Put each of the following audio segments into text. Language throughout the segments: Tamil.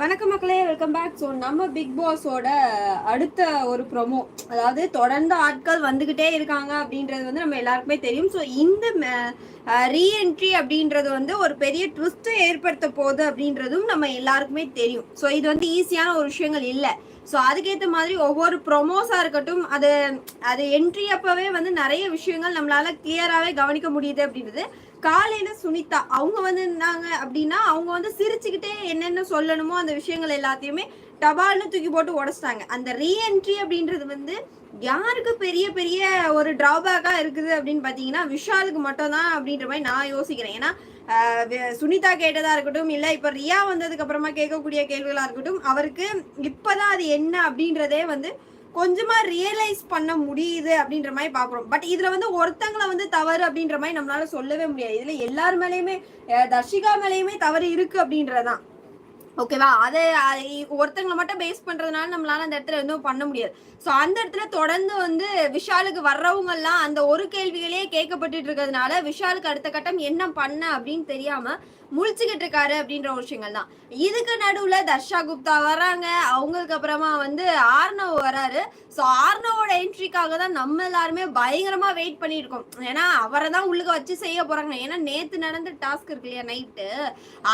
வணக்கம் மக்களே வெல்கம் பேக் ஸோ நம்ம பிக் பாஸோட அடுத்த ஒரு ப்ரொமோ அதாவது தொடர்ந்து ஆட்கள் வந்துக்கிட்டே இருக்காங்க அப்படின்றது வந்து நம்ம எல்லாருக்குமே தெரியும். ஸோ இந்த ரீஎன்ட்ரி அப்படின்றது வந்து ஒரு பெரிய ட்விஸ்ட்டை ஏற்படுத்த போகுது அப்படின்றதும் நம்ம எல்லாருக்குமே தெரியும். ஸோ இது வந்து ஈஸியான ஒரு விஷயங்கள் இல்லை. ஸோ அதுக்கேற்ற மாதிரி ஒவ்வொரு ப்ரொமோஸாக இருக்கட்டும் அது அது என்ட்ரி அப்போவே வந்து நிறைய விஷயங்கள் நம்மளால் கிளியராகவே கவனிக்க முடியுது அப்படின்றது காலையில சுனிதா அவங்க வந்து இருந்தாங்க அப்படின்னா அவங்க வந்து சிரிச்சுக்கிட்டே என்னென்ன சொல்லணுமோ அந்த விஷயங்கள் எல்லாத்தையுமே டபால்னு தூக்கி போட்டு உடச்சிட்டாங்க. அந்த ரீஎன்ட்ரி அப்படின்றது வந்து யாருக்கு பெரிய பெரிய ஒரு டிராபேக்கா இருக்குது அப்படின்னு பாத்தீங்கன்னா விஷாலுக்கு மட்டும் தான் அப்படின்ற மாதிரி நான் யோசிக்கிறேன். ஏன்னா சுனிதா கேட்டதா இருக்கட்டும் இல்ல இப்ப ரியா வந்ததுக்கு அப்புறமா கேட்கக்கூடிய கேள்விகளா இருக்கட்டும் அவருக்கு இப்பதான் அது என்ன அப்படின்றதே வந்து கொஞ்சமா ரியலைஸ் பண்ண முடியுது அப்படின்ற மாதிரி பாக்குறோம் பட் இதுல வந்து ஒருத்தங்களை வந்து தவறு அப்படின்ற மாதிரி நம்மளால சொல்லவே முடியாது. இதுல எல்லார் மேலயுமே தர்ஷிகா மேலயுமே தவறு இருக்கு அப்படின்றதான் ஓகேவா அதை ஒருத்தங்களை மட்டும் பேஸ் பண்றதுனால நம்மளால அந்த இடத்துல எதுவும் பண்ண முடியாது. ஸோ அந்த இடத்துல தொடர்ந்து வந்து விஷாலுக்கு வர்றவங்க எல்லாம் அந்த ஒரு கேள்விகளே கேட்கப்பட்டு இருக்கிறதுனால விஷாலுக்கு அடுத்த கட்டம் என்ன பண்ண அப்படின்னு தெரியாம முழிச்சுக்கிட்டு இருக்காரு அப்படின்ற ஒரு விஷயங்கள் தான் இதுக்கு நடுவுல தர்ஷா குப்தா வராங்க. அவங்களுக்கு அப்புறமா வந்து ஆர்னவ் வராரு. ஸோ ஆர்னவோட என்ட்ரிக்காக தான் நம்ம எல்லாருமே பயங்கரமா வெயிட் பண்ணியிருக்கோம். ஏன்னா அவரை தான் உள்ளுக்க வச்சு செய்ய போறாங்க. ஏன்னா நேத்து நடந்த டாஸ்க் இருக்கு இல்லையா நைட்டு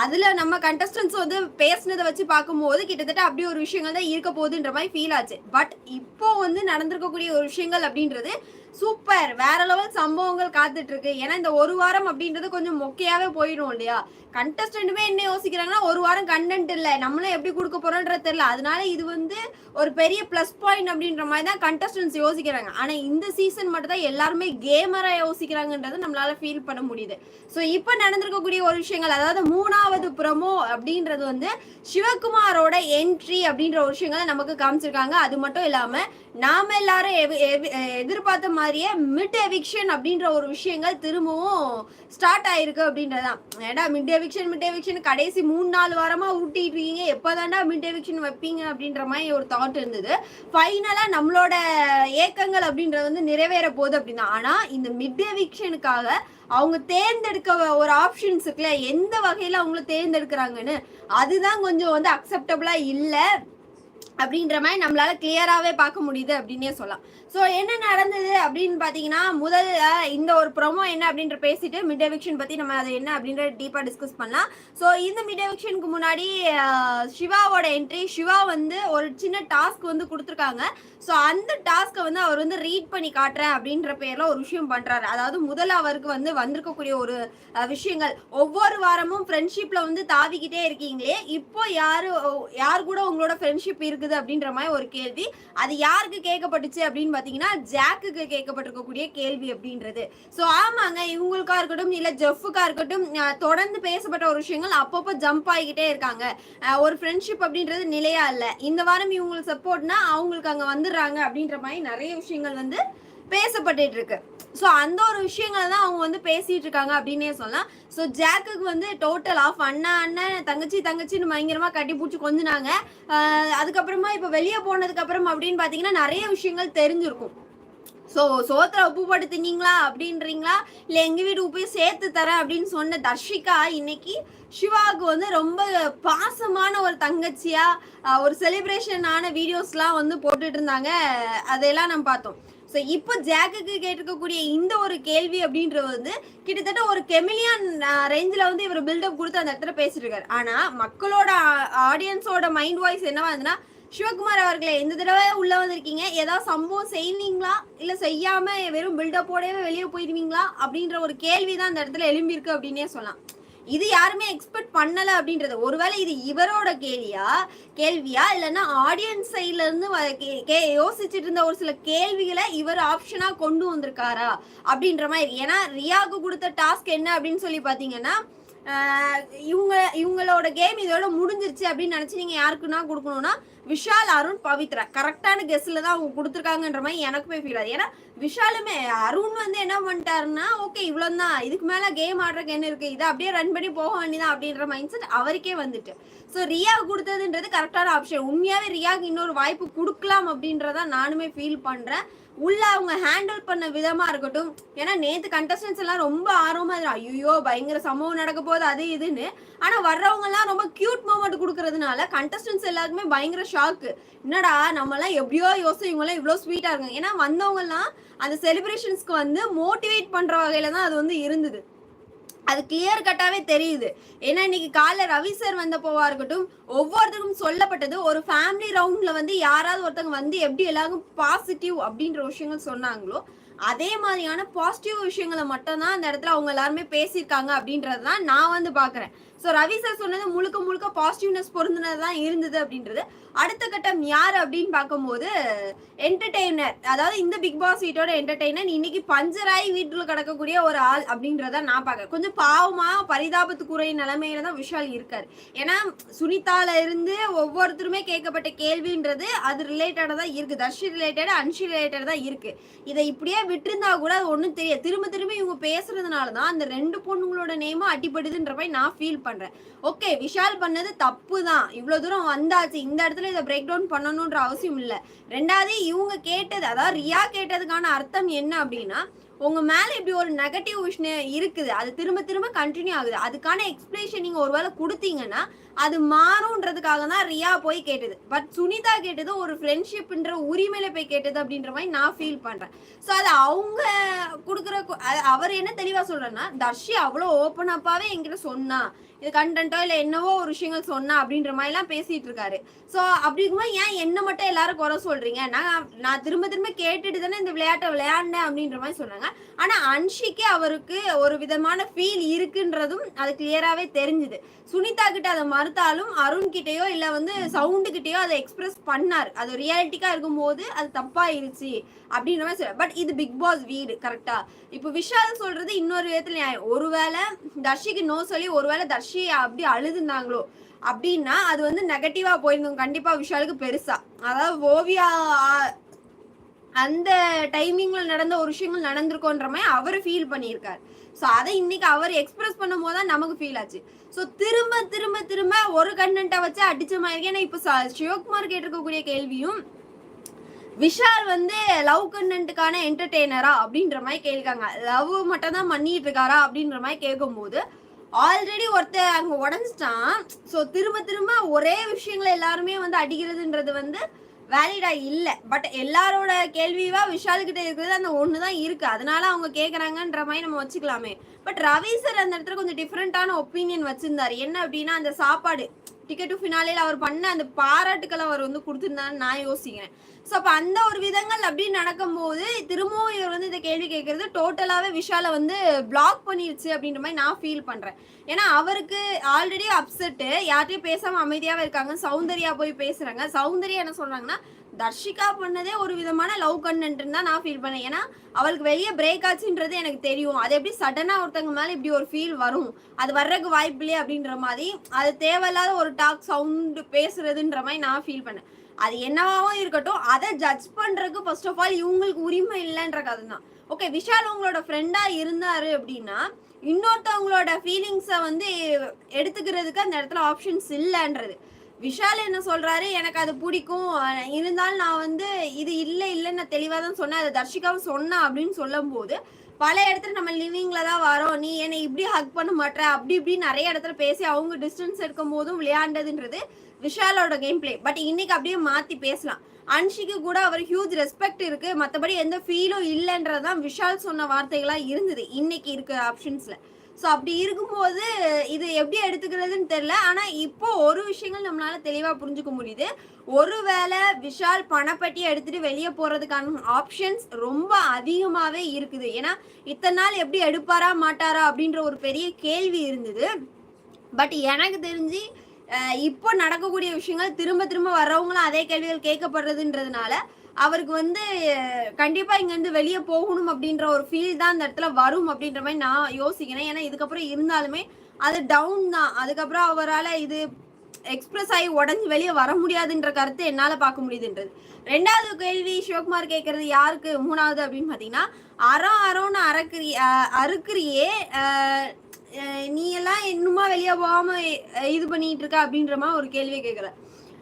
அதுல நம்ம கண்டஸ்டன்ஸ் வந்து பேசுனதை வச்சு பார்க்கும்போது கிட்டத்தட்ட அப்படி ஒரு விஷயங்கள் தான் இருக்க போகுதுன்ற மாதிரி ஃபீல் ஆச்சு. பட் இப்போ வந்து நடந்திருக்கக்கூடிய ஒரு விஷயங்கள் அப்படின்றது சூப்பர். வேற லெவல் சம்பவங்கள் காத்துட்டு இருக்கு ஏன்னா இந்த ஒரு வாரம் அப்படின்றது கொஞ்சம் மொக்கையாவே போயிடும் இல்லையா? கண்டஸ்டன்ட்டுமே என்ன யோசிக்கிறாங்கன்னா ஒரு வாரம் கண்டென்ட் இல்லை. நம்மளும் எப்படி கொடுக்க போறோன்றது தெரியல. அதனால இது வந்து ஒரு பெரிய ப்ளஸ் பாயிண்ட் அப்படின்ற மாதிரி தான் கண்டஸ்டன்ஸ் யோசிக்கிறாங்க. ஆனா இந்த சீசன் மட்டும் தான் எல்லாருமே கேமரா யோசிக்கிறாங்கன்றதை நம்மளால ஃபீல் பண்ண முடியுது. ஸோ இப்போ நடந்திருக்கக்கூடிய ஒரு விஷயங்கள் அதாவது மூணாவது ப்ரமோ அப்படின்றது வந்து சிவகுமாரோட என்ட்ரி அப்படின்ற ஒரு விஷயங்களை நமக்கு காமிச்சிருக்காங்க. அது மட்டும் இல்லாம நாம எல்லாரும் எதிர்பார்த்த மாதிரியே மிட் எவிக்ஷன் அப்படின்ற ஒரு விஷயங்கள் திரும்பவும் ஸ்டார்ட் ஆயிருக்கு அப்படின்றதான் ஏடா மிட் எவிக்ஷன் மிட் எவிக்ஷன் கடைசி மூணு நாலு வாரமா ஊட்டிட்டு இருக்கீங்க. எப்போதாண்டா மிட் எவிக்ஷன் வைப்பீங்க அப்படின்ற மாதிரி ஒரு தாட் இருந்தது. ஃபைனலா நம்மளோட ஏக்கங்கள் அப்படின்றது வந்து நிறைவேற போகுது அப்படின்னா ஆனா இந்த மிட் எவிக்ஷனுக்காக அவங்க தேர்ந்தெடுக்க ஒரு ஆப்ஷன்ஸ் இருக்குல்ல எந்த வகையில அவங்கள தேர்ந்தெடுக்கிறாங்கன்னு அதுதான் கொஞ்சம் வந்து அக்செப்டபிளா இல்லை. அப்படின்ற மாதிரி நம்மளால கிளியராகவே பார்க்க முடியுது அப்படின்னே சொல்லலாம். ஸோ என்ன நடந்தது அப்படின்னு பார்த்தீங்கன்னா முதல்ல இந்த ஒரு ப்ரோமோ என்ன அப்படின்ற பேசிட்டு மிட் எவிக்ஷன் பற்றி நம்ம அது என்ன அப்படின்ற டீப்பாக டிஸ்கஸ் பண்ணலாம். ஸோ இந்த மிட் எவிக்ஷனுக்கு முன்னாடி சிவாவோட என்ட்ரி சிவா வந்து ஒரு சின்ன டாஸ்க் வந்து கொடுத்துருக்காங்க. ஸோ அந்த டாஸ்க்கை வந்து அவர் வந்து ரீட் பண்ணி காட்டுறேன் அப்படின்ற பேரில் ஒரு விஷயம் பண்ணுறாரு அதாவது முதல்ல அவருக்கு வந்து வந்திருக்கக்கூடிய ஒரு விஷயங்கள். ஒவ்வொரு வாரமும் ஃப்ரெண்ட்ஷிப்பில் வந்து தாவிக்கிட்டே இருக்கீங்களே இப்போ யாரு யார் கூட உங்களோட ஃப்ரெண்ட்ஷிப் இருக்குது அப்படின்ற மாதிரி ஒரு கேள்வி. அது யாருக்கு கேட்கப்பட்டுச்சு அப்படின்னு பார்த்தீங்கன்னா ஜாக்குக்கு கேட்கப்பட்டிருக்கக்கூடிய கேள்வி அப்படின்றது. ஸோ ஆமாங்க இவங்களுக்கா இருக்கட்டும் இல்லை ஜெஃபுக்கா இருக்கட்டும் தொடர்ந்து பேசப்பட்ட ஒரு விஷயங்கள் அப்பப்போ ஜம்ப் ஆகிக்கிட்டே இருக்காங்க. ஒரு ஃப்ரெண்ட்ஷிப் அப்படின்றது நிலையா இல்லை. இந்த வாரம் இவங்களுக்கு சப்போர்ட்னா அவங்களுக்கு அங்கே வந்துடுறாங்க அப்படின்ற மாதிரி நிறைய விஷயங்கள் வந்து பேசப்பட்டு இருக்கு ஸோ அந்த ஒரு விஷயங்களை தான் அவங்க வந்து பேசிட்டு இருக்காங்க அப்படின்னே சொல்லலாம். ஸோ ஜாக்குக்கு வந்து டோட்டல் ஆஃப் அண்ணா அண்ணன் தங்கச்சி தங்கச்சின்னு பயங்கரமா கட்டி பிடிச்சி கொஞ்சினாங்க. அதுக்கப்புறமா இப்போ வெளியே போனதுக்கு அப்புறம் அப்படின்னு பார்த்தீங்கன்னா நிறைய விஷயங்கள் தெரிஞ்சிருக்கும். ஸோ சோத்துல உப்பு போட்டு தின்னீங்களா அப்படின்றீங்களா? இல்லை எங்கள் வீட்டு உப்பையும் சேர்த்து தரேன் அப்படின்னு சொன்ன தர்ஷிகா இன்னைக்கு சிவாவுக்கு வந்து ரொம்ப பாசமான ஒரு தங்கச்சியா ஒரு செலிப்ரேஷன் ஆன வீடியோஸ்லாம் வந்து போட்டுட்டு இருந்தாங்க அதையெல்லாம் நம்ம பார்த்தோம். ஸோ இப்போ ஜாக்குக்கு கேட்டிருக்கக்கூடிய இந்த ஒரு கேள்வி அப்படின்றது வந்து கிட்டத்தட்ட ஒரு கெமிலியான் ரேஞ்சில் வந்து இவர் பில்டப் கொடுத்து அந்த இடத்துல பேசிட்டு ஆனால் மக்களோட ஆடியன்ஸோட மைண்ட் வாய்ஸ் என்னவா இருந்ததுன்னா சிவகுமார் அவர்களே இந்த தடவை உள்ள வந்திருக்கீங்க. ஏதாவது சம்பவம் செய்வீங்களா இல்ல செய்யாம வெறும் பில்டப்போடவே வெளியே போயிடுவீங்களா? அப்படின்ற ஒரு கேள்வி தான் அந்த இடத்துல எழும்பியிருக்கு அப்படின்னே சொல்லலாம். இது யாருமே எக்ஸ்பெக்ட் பண்ணல அப்படின்றது. ஒருவேளை இது இவரோட கேள்வியா கேள்வியா? இல்லைன்னா ஆடியன்ஸ் சைட்ல இருந்து வ- கே- யோசிச்சுட்டு இருந்த ஒரு சில கேள்விகளை இவர் ஆப்ஷனா கொண்டு வந்திருக்காரா அப்படின்ற மாதிரி. ஏன்னா ரியாவுக்கு கொடுத்த டாஸ்க் என்ன அப்படின்னு சொல்லி பாத்தீங்கன்னா இவங்க இவங்களோட கேம் இதோட முடிஞ்சிருச்சு அப்படின்னு நினச்சி நீங்கள் யாருக்குன்னா கொடுக்கணும்னா விஷால் அருண் பவித்ரா. கரெக்டான கெஸ்ட்ல தான் அவங்க கொடுத்துருக்காங்கன்ற மாதிரி எனக்குமே ஃபீல் ஆகுது. ஏன்னா விஷாலுமே அருண் வந்து என்ன பண்ணிட்டாருன்னா ஓகே இவ்வளவுதான். இதுக்கு மேல கேம் ஆடுறதுக்கு என்ன இருக்கு? இதை அப்படியே ரன் பண்ணி போக வேண்டியதான் அப்படின்ற மைண்ட் செட் அவருக்கே வந்துட்டு. ஸோ ரியா கொடுத்ததுன்றது கரெக்டான ஆப்ஷன் உண்மையாவே ரியாவுக்கு இன்னொரு வாய்ப்பு கொடுக்கலாம் அப்படின்றத நானுமே ஃபீல் பண்றேன். உள்ள அவங்க ஹேண்டில் பண்ண விதமா இருக்கட்டும். ஏன்னா நேத்து கண்டஸ்டன்ஸ் எல்லாம் ரொம்ப ஆர்வமா இருந்தா ஐயோ பயங்கர சம்பவம் நடக்க போகுது அது இதுன்னு. ஆனா வர்றவங்க எல்லாம் ரொம்ப கியூட் மூமெண்ட் கொடுக்கறதுனால கண்டஸ்டன்ஸ் எல்லாருக்குமே பயங்கர ஷாக்கு என்னடா நம்ம எல்லாம் எப்படியோ யோசிச்சு இவங்க எல்லாம் இவ்வளவு ஸ்வீட்டா இருக்காங்க. ஏன்னா வந்தவங்க எல்லாம் அந்த செலிப்ரேஷன்ஸ்க்கு வந்து மோட்டிவேட் பண்ற வகையில தான் அது வந்து இருந்தது. அது கிளியர் கட்டாவே தெரியுது. ஏன்னா இன்னைக்கு காலைல ரவி சார் வந்தப்போவா இருக்கட்டும் ஒவ்வொருத்தருக்கும் சொல்லப்பட்டது ஒரு ஃபேமிலி ரவுண்ட்ல வந்து யாராவது ஒருத்தவங்க வந்து எப்படி எல்லாரும் பாசிட்டிவ் அப்படின்ற விஷயங்கள் சொன்னாங்களோ அதே மாதிரியான பாசிட்டிவ் விஷயங்களை மட்டும்தான் அந்த இடத்துல அவங்க எல்லாருமே பேசியிருக்காங்க அப்படின்றது தான் நான் வந்து பாக்குறேன் ஸோ ரவி சார் சொன்னது முழுக்க முழுக்க பாசிட்டிவ்னஸ் பொருந்தினது தான் இருந்தது அப்படின்றது. அடுத்த கட்டம் யார் அப்படின்னு பார்க்கும்போது என்டர்டெய்னர் அதாவது இந்த பிக் பாஸ் வீட்டோட என்டர்டெய்னர் இன்னைக்கு பஞ்சராயி வீட்டில் கிடக்கக்கூடிய ஒரு ஆள் அப்படின்றத நான் பார்க்குறேன். கொஞ்சம் பாவமாக பரிதாபத்துக்குறை நிலைமையில தான் விஷால் இருக்கார். ஏன்னா சுனிதால இருந்து ஒவ்வொருத்தருமே கேட்கப்பட்ட கேள்வின்றது அது ரிலேட்டடாக தான் இருக்குது தர்ஷி ரிலேட்டட் அன்ஷி ரிலேட்டட் தான் இருக்கு. இதை இப்படியே விட்டுருந்தா கூட அது ஒன்றும் தெரியாது. திரும்ப திரும்ப இவங்க பேசுறதுனால தான் அந்த ரெண்டு பொண்ணுங்களோட நேமும் அடிபடுதுன்ற மாதிரி நான் ஃபீல் பண்ணுறேன் ஓகே விஷால் பண்ணது தப்பு தான் இவ்வளோ தூரம் வந்தாச்சு. இந்த இடத்துல இதை பிரேக் டவுன் பண்ணணுன்ற அவசியம் இல்லை. ரெண்டாவது இவங்க கேட்டது அதாவது ரியா கேட்டதுக்கான அர்த்தம் என்ன அப்படின்னா உங்க மேல இப்படி ஒரு நெகட்டிவ் விஷயம் இருக்குது. அது திரும்ப திரும்ப கண்டினியூ ஆகுது. அதுக்கான எக்ஸ்பிளேஷன் நீங்க ஒருவேளை கொடுத்தீங்கன்னா அது மாறும்ன்றதுக்காக தான் ரியா போய் கேட்டது. பட் சுனிதா கேட்டது ஒரு ஃப்ரெண்ட்ஷிப்ன்ற உரிமையில போய் கேட்டது அப்படின்ற மாதிரி நான் ஃபீல் பண்றேன். ஸோ அது அவங்க கொடுக்குற அவர் என்ன தெளிவா சொல்றேன்னா தர்ஷி அவ்வளோ ஓப்பன் அப்பாவே என்கிட்ட சொன்னா. இது கண்டென்ட்டோ இல்லை என்னவோ ஒரு விஷயங்கள் சொன்னா அப்படின்ற மாதிரிலாம் பேசிட்டு இருக்காரு. ஸோ அப்படி இருக்கும்போது ஏன் என்ன மட்டும் எல்லாரும் குறை சொல்றீங்க? நான் நான் திரும்ப திரும்ப கேட்டுட்டு தானே இந்த விளையாட்டை விளையாடினேன் அப்படின்ற மாதிரி சொன்னாங்க. ஆனா அன்ஷிக்கு அவருக்கு ஒரு விதமான ஃபீல் இருக்குன்றதும் அது கிளியராகவே தெரிஞ்சுது. சுனிதா கிட்ட அதை மறுத்தாலும் அருண் கிட்டேயோ இல்லை வந்து சவுண்டு கிட்டேயோ அதை எக்ஸ்பிரஸ் பண்ணார். அது ரியாலிட்டிக்கா இருக்கும்போது அது தப்பாயிருச்சு அப்படின்ற மாதிரி சொல்ல பட் இது பிக் பாஸ் வீடு கரெக்டா இப்போ விஷால் சொல்றது இன்னொரு விதத்துல நியாயம். ஒருவேளை தர்ஷிக்கு நோ சொல்லி ஒருவேளை தர்ஷி அப்படி அழுதுந்தாங்களோ அப்படின்னா அது வந்து நெகட்டிவா போயிருந்தோம். கண்டிப்பா விஷாலுக்கு பெருசா. அதாவது ஓவியா அந்த டைமிங்ல நடந்த ஒரு விஷயங்கள் நடந்திருக்கோன்ற மாதிரி அவர் ஃபீல் பண்ணியிருக்காரு. ஸோ அதை இன்னைக்கு அவர் எக்ஸ்பிரஸ் பண்ணும் போது தான் நமக்கு ஃபீல் ஆச்சு. ஸோ திரும்ப திரும்ப திரும்ப ஒரு கண்டென்ட்டை வச்சு அடிச்ச மாதிரி ஏன்னா இப்போ சிவகுமார் கேட்டிருக்கக்கூடிய கேள்வியும் விஷால் வந்து லவ் கண்டென்ட்டுக்கான என்டர்டெய்னரா அப்படின்ற மாதிரி கேட்காங்க. லவ் மட்டும் தான் பண்ணிட்டு இருக்காரா அப்படின்ற மாதிரி கேட்கும்போது ஆல்ரெடி ஒருத்தர் அங்க உடஞ்சிட்டான். ஸோ திரும்ப திரும்ப ஒரே விஷயங்களை எல்லாருமே வந்து அடிக்கிறதுன்றது வந்து வேலிடா இல்ல. பட் எல்லாரோட கேள்விவா விஷால் கிட்ட இருக்கிறது அந்த ஒன்று தான் இருக்கு. அதனால அவங்க கேக்குறாங்கன்ற மாதிரி நம்ம வச்சுக்கலாமே. பட் ரவி சார் அந்த இடத்துல கொஞ்சம் டிஃப்ரெண்டான ஒப்பீனியன் வச்சிருந்தாரு. என்ன அப்படின்னா அந்த சாப்பாடு டிக்கெட் டு ஃபினாலேல அவர் பண்ண அந்த பாராட்டுக்கள் அவர் வந்து கொடுத்துருந்தான்னு நான் யோசிக்கிறேன். ஸோ அப்போ அந்த ஒரு விதங்கள் அப்படி நடக்கும்போது திரும்பவும் இவர் வந்து இந்த கேள்வி கேட்கறது டோட்டலாகவே விஷாலை வந்து பிளாக் பண்ணிருச்சு அப்படின்ற மாதிரி நான் ஃபீல் பண்ணுறேன் ஏன்னா அவருக்கு ஆல்ரெடி அப்செட்டு யார்கிட்டயும் பேசாமல் அமைதியாகவே இருக்காங்க சௌந்தர்யா போய் பேசுகிறாங்க சௌந்தர்யா என்ன சொல்கிறாங்கன்னா தர்ஷிகா பண்ணதே ஒரு விதமான லவ் கண்டென்ட்னு தான் நான் ஃபீல் பண்ணேன். ஏன்னா அவளுக்கு வெளியே பிரேக் ஆச்சுன்றது எனக்கு தெரியும். அது எப்படி சடனாக ஒருத்தவங்க மேலே இப்படி ஒரு ஃபீல் வரும்? அது வர்றதுக்கு வாய்ப்பு இல்லையே அப்படின்ற மாதிரி அது தேவையில்லாத ஒரு டாக் சவுண்டு பேசுறதுன்ற மாதிரி நான் ஃபீல் பண்ணேன். அது என்னவாகவும் இருக்கட்டும் அதை ஜட்ஜ் பண்ணுறதுக்கு ஃபர்ஸ்ட் ஆஃப் ஆல் இவங்களுக்கு உரிமை இல்லைன்ற கதை தான். ஓகே விஷால் உங்களோட ஃப்ரெண்டாக இருந்தார் அப்படின்னா இன்னொருத்தவங்களோட ஃபீலிங்ஸை வந்து எடுத்துக்கிறதுக்கு அந்த இடத்துல ஆப்ஷன்ஸ் இல்லைன்றது. விஷால் என்ன சொல்றாரு? எனக்கு அது பிடிக்கும். இருந்தாலும் நான் வந்து இது இல்லை இல்லைன்னு நான் தெளிவாக தான் சொன்னேன். அதை தர்ஷிகாவும் சொன்னா அப்படின்னு சொல்லும்போது பல இடத்துல நம்ம லிவிங்ல தான் வரோம். நீ என்னை இப்படி ஹக் பண்ண மாட்ட அப்படி இப்படி நிறைய இடத்துல பேசி அவங்க டிஸ்டன்ஸ் எடுக்கும் போதும் விளையாண்டதுன்றது விஷாலோட கேம் பிளே பட் இன்னைக்கு அப்படியே மாத்தி பேசலாம். அன்ஷிக்கு கூட அவர் ஹியூஜ் ரெஸ்பெக்ட் இருக்கு. மற்றபடி எந்த ஃபீலும் இல்லைன்றதான் விஷால் சொன்ன வார்த்தைகளா இருந்தது. இன்னைக்கு இருக்க ஆப்ஷன்ஸ்ல ஸோ அப்படி இருக்கும்போது இது எப்படி எடுத்துக்கிறதுன்னு தெரியல. ஆனால் இப்போ ஒரு விஷயங்கள் நம்மளால தெளிவாக புரிஞ்சுக்க முடியுது. ஒருவேளை விஷால் பணப்பட்டியை எடுத்துட்டு வெளியே போறதுக்கான ஆப்ஷன்ஸ் ரொம்ப அதிகமாகவே இருக்குது. ஏன்னா இத்தனை நாள் எப்படி எடுப்பாரா மாட்டாரா அப்படின்ற ஒரு பெரிய கேள்வி இருந்தது. பட் எனக்கு தெரிஞ்சு இப்போ நடக்கக்கூடிய விஷயங்கள் திரும்ப திரும்ப வர்றவங்களும் அதே கேள்விகள் கேட்கப்படுறதுன்றதுனால அவருக்கு வந்து கண்டிப்பா இங்க இருந்து வெளியே போகணும் அப்படின்ற ஒரு ஃபீல் தான் அந்த இடத்துல வரும் அப்படின்ற மாதிரி நான் யோசிக்கிறேன். ஏன்னா இதுக்கப்புறம் இருந்தாலுமே அது டவுன் தான். அதுக்கப்புறம் அவரால் இது எக்ஸ்பிரஸ் ஆகி உடஞ்சி வெளியே வர முடியாதுன்ற கருத்து என்னால் பார்க்க முடியுதுன்றது. ரெண்டாவது கேள்வி சிவகுமார் கேட்கறது யாருக்கு? மூணாவது அப்படின்னு பார்த்தீங்கன்னா அறம் அறம்னு அறக்குறி அறுக்குறியே நீ எல்லாம் இன்னுமா வெளியே போகாம இது பண்ணிட்டு இருக்க அப்படின்ற மாதிரி ஒரு கேள்வி கேட்குற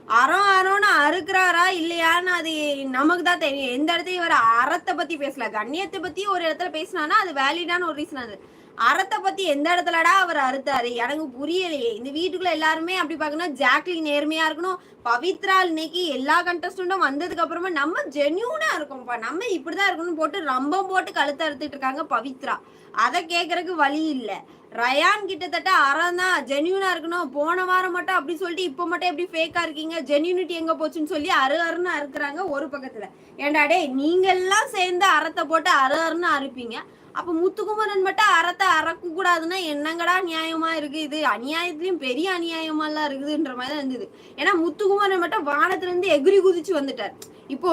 அறம் அறம்னு அறுக்குறாரா இல்லையான்னு அது நமக்கு தான் தெரியும். எந்த இடத்துல இவர் அறத்தை பத்தி பேசல. கண்ணியத்தை பத்தி ஒரு இடத்துல பேசினானா அது வேலிடான ஒரு ரீசன் அது. அறத்தை பத்தி எந்த இடத்துலடா அவர் அறுத்தாரு? எனக்கு புரியலையே. இந்த வீட்டுக்குள்ள எல்லாருமே அப்படி பாக்கணும் ஜாக்லின் நேர்மையா இருக்கணும். பவித்ரா இன்னைக்கு எல்லா கண்டஸ்டண்டும் வந்ததுக்கு அப்புறமா நம்ம ஜென்யூனா இருக்கோம்ப்பா. நம்ம இப்படிதான் இருக்கணும்னு போட்டு ரம்பம் போட்டு கழுத்து அறுத்துட்டு இருக்காங்க பவித்ரா. அதை கேக்குறதுக்கு வழி இல்லை. ரயான் கிட்டத்தட்ட அறம் தான். ஜென்யூனா இருக்கணும். போன வாரம் மட்டும் அப்படி சொல்லிட்டு இப்போ மட்டும் எப்படி ஃபேக்கா இருக்கீங்க? ஜென்யூனிட்டி எங்க போச்சுன்னு சொல்லி அரு அருன்னு அறுக்குறாங்க ஒரு பக்கத்துல. ஏன்டா டே நீங்க எல்லாம் சேர்ந்து அறத்தை போட்டு அரு அருன்னு அறுப்பீங்க. அப்ப முத்துக்குமரன் மட்டும் அறத்தை அறக்க கூடாதுன்னா என்னங்கடா நியாயமா இருக்கு இது? அநியாயத்திலயும் பெரிய அநியாயமா எல்லாம் இருக்குதுன்ற மாதிரி தான் இருந்தது. ஏன்னா முத்துக்குமரன் மட்டும் வானத்துல இருந்து எகிரி குதிச்சு வந்துட்டார். இப்போ